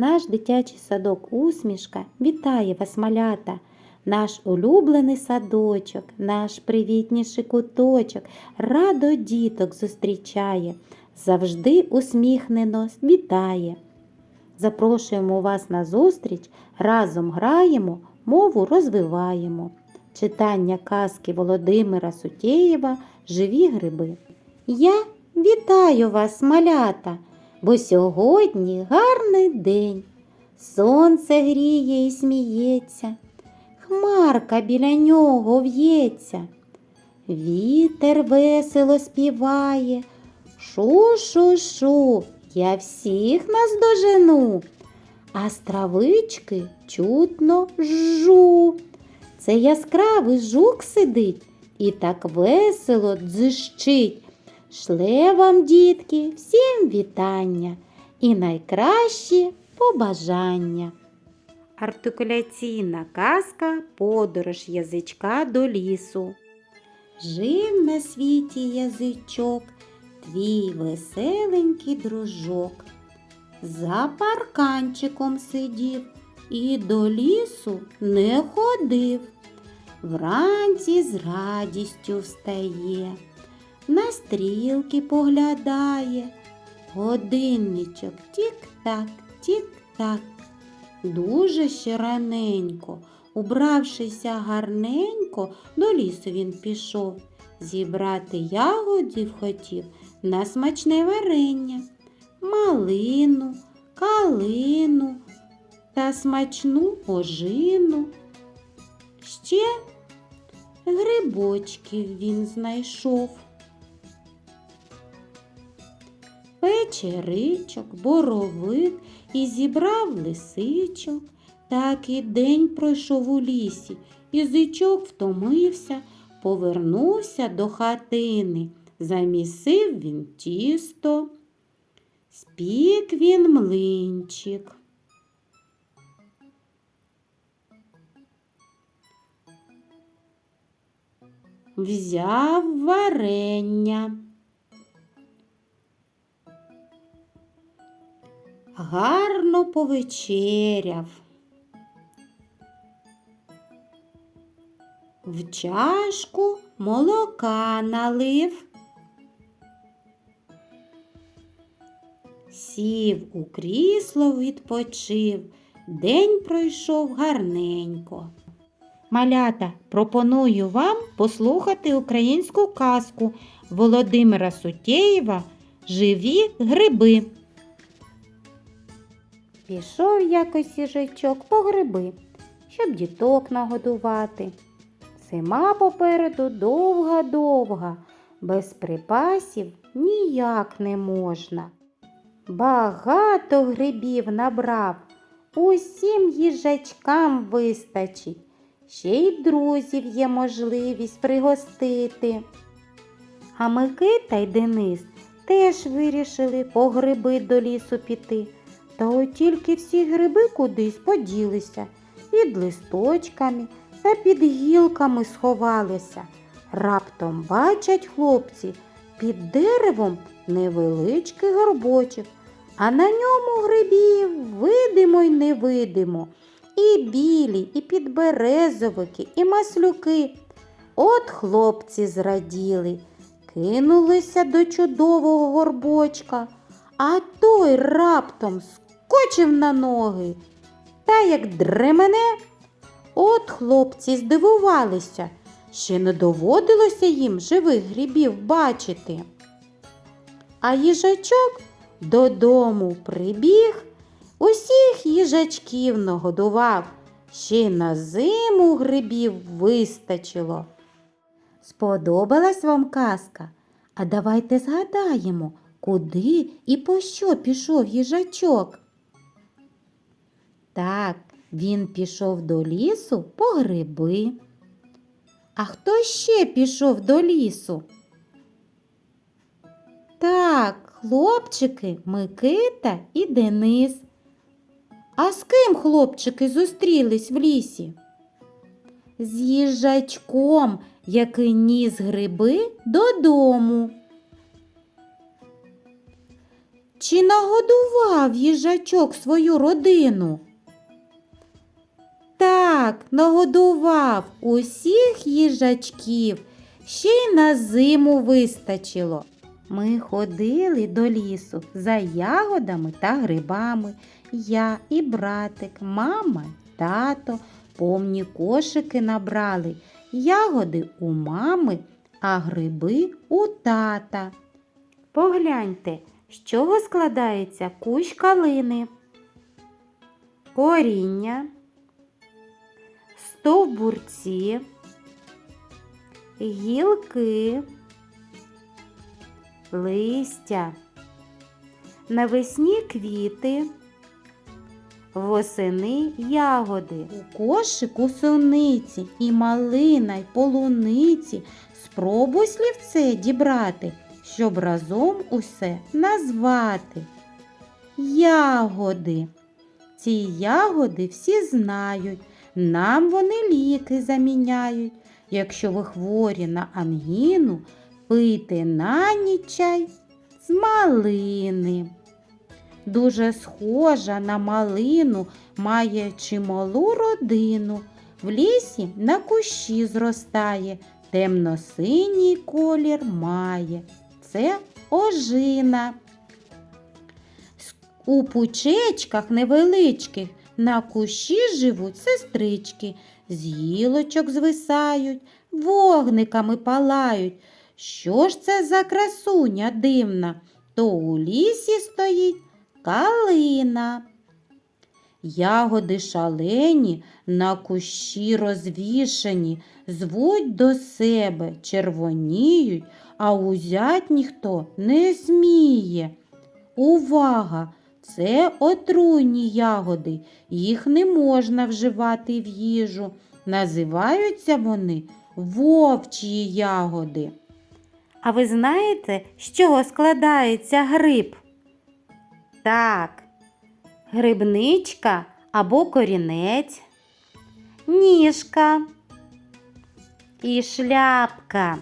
Наш дитячий садок усмішка вітає вас, малята. Наш улюблений садочок, наш привітніший куточок, радо діток зустрічає, завжди усміхнено вітає. Запрошуємо вас на зустріч, разом граємо, мову розвиваємо. Читання казки Володимира Сутєєва Живі гриби. Я вітаю вас, малята, бо сьогодні гарний день. Сонце гріє і сміється, хмарка біля нього в'ється. Вітер весело співає. Шу-шу-шу, я всіх наздожену, а з травички чутно жу. Це яскравий жук сидить і так весело дзищить. Шле вам, дітки, всім вітання і найкращі побажання. Артикуляційна казка Подорож язичка до лісу. Жив на світі язичок, твій веселенький дружок. За парканчиком сидів і до лісу не ходив. Вранці з радістю встає, на стрілки поглядає. Годинничок тік-так, тік-так. Дуже ще раненько, убравшися гарненько, до лісу він пішов. Зібрати ягодів хотів на смачне варення, малину, калину та смачну ожину. Ще грибочків він знайшов. Печеричок, боровик і зібрав лисичок. Так і день пройшов у лісі, язичок втомився, повернувся до хатини. Замісив він тісто, спік він млинчик. Взяв варення. Гарно повечеряв. В чашку молока налив. Сів у крісло, відпочив. День пройшов гарненько. Малята, пропоную вам послухати українську казку Володимира Сутєєва Живі гриби. Пішов якось їжачок по гриби, щоб діток нагодувати. Зима попереду довга-довга, без припасів ніяк не можна. Багато грибів набрав, усім їжачкам вистачить. Ще й друзів є можливість пригостити. А Микита й Денис теж вирішили по гриби до лісу піти. Та от тільки всі гриби кудись поділися, під листочками та під гілками сховалися. Раптом бачать хлопці під деревом невеличкий горбочок, а на ньому грибів видимо й невидимо. І білі, і підберезовики, і маслюки. От хлопці зраділи, кинулися до чудового горбочка, а той раптом скочив на ноги. Та як дремене, от хлопці здивувалися, ще не доводилося їм живих грибів бачити. А їжачок додому прибіг, усіх їжачків нагодував, ще на зиму грибів вистачило. Сподобалась вам казка? А давайте згадаємо, куди і по що пішов їжачок. Так, він пішов до лісу по гриби. А хто ще пішов до лісу? Так, хлопчики Микита і Денис. А з ким хлопчики зустрілись в лісі? З їжачком, який ніс гриби додому. Чи нагодував їжачок свою родину? Так, нагодував усіх їжачків, ще й на зиму вистачило. Ми ходили до лісу за ягодами та грибами. Я і братик, мама, тато, повні кошики набрали. Ягоди у мами, а гриби у тата. Погляньте, з чого складається кущ калини. Коріння, стовбурці, гілки, листя, навесні квіти, восени ягоди. У кошику суниці і малина, й полуниці. Спробуй слівце дібрати, щоб разом усе назвати. Ягоди. Ці ягоди всі знають, нам вони ліки заміняють. Якщо ви хворі на ангіну, пийте на ніч чай з малини. Дуже схожа на малину, має чималу родину. В лісі на кущі зростає, темно-синій колір має. Це ожина. У пучечках невеличких на кущі живуть сестрички, з гілочок звисають, вогниками палають. Що ж це за красуня дивна? То у лісі стоїть калина. Ягоди шалені на кущі розвішані, звуть до себе, червоніють, а узять ніхто не сміє. Увага! Це отруйні ягоди, їх не можна вживати в їжу. Називаються вони вовчі ягоди. А ви знаєте, з чого складається гриб? Так, грибничка або корінець, ніжка і шляпка.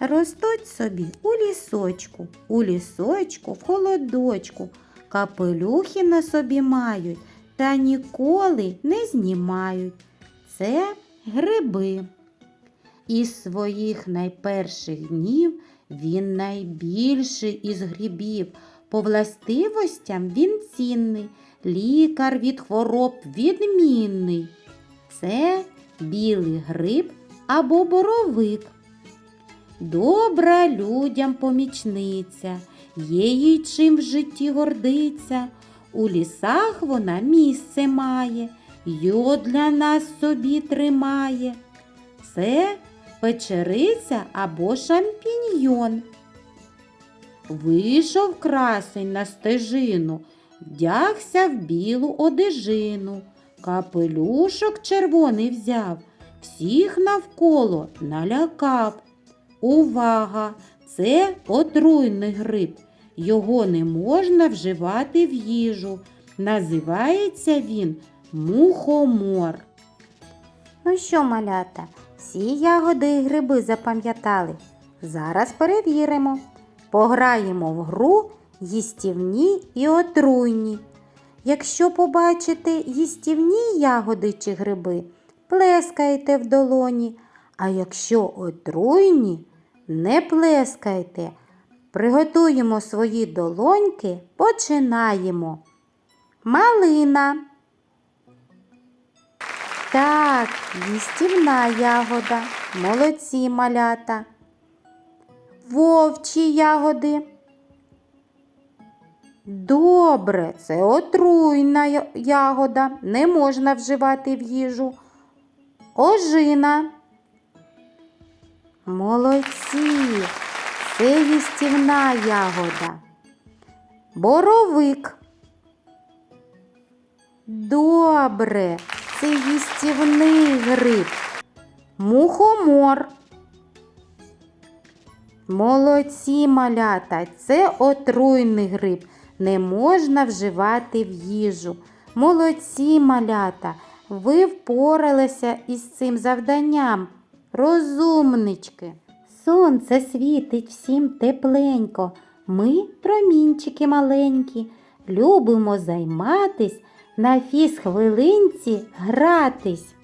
Ростуть собі у лісочку, у лісочку, в холодочку, капелюхи на собі мають та ніколи не знімають. Це гриби. Із своїх найперших днів він найбільший із грибів. По властивостям він цінний, лікар від хвороб відмінний. Це білий гриб або боровик. Добра людям помічниця, є їй чим в житті гордиться. У лісах вона місце має, йод для нас собі тримає. Це печериця або шампіньйон. Вийшов красень на стежину, вдягся в білу одежину, капелюшок червоний взяв, всіх навколо налякав. Увага! Це отруйний гриб. Його не можна вживати в їжу. Називається він мухомор. Ну що, малята, всі ягоди і гриби запам'ятали. Зараз перевіримо. Пограємо в гру їстівні і отруйні. Якщо побачите їстівні ягоди чи гриби, плескайте в долоні, а якщо отруйні, не плескайте. Приготуємо свої долоньки, починаємо. Малина. Так, їстівна ягода. Молодці малята. Вовчі ягоди. Добре, це отруйна ягода. Не можна вживати в їжу. Ожина. Молодці. Це їстівна ягода. Боровик. Добре, це їстівний гриб. Мухомор. Молодці малята, це отруйний гриб. Не можна вживати в їжу. Молодці малята, ви впоралися із цим завданням. Розумнички. Сонце світить всім тепленько, Ми промінчики маленькі, любимо займатись, на фізхвилинці гратись.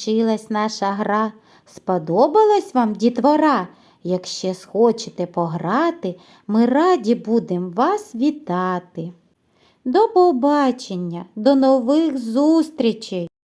Ось скінчилась наша гра. Сподобалась вам дітвора? Якщо схочете пограти, ми раді будемо вас вітати. До побачення, до нових зустрічей!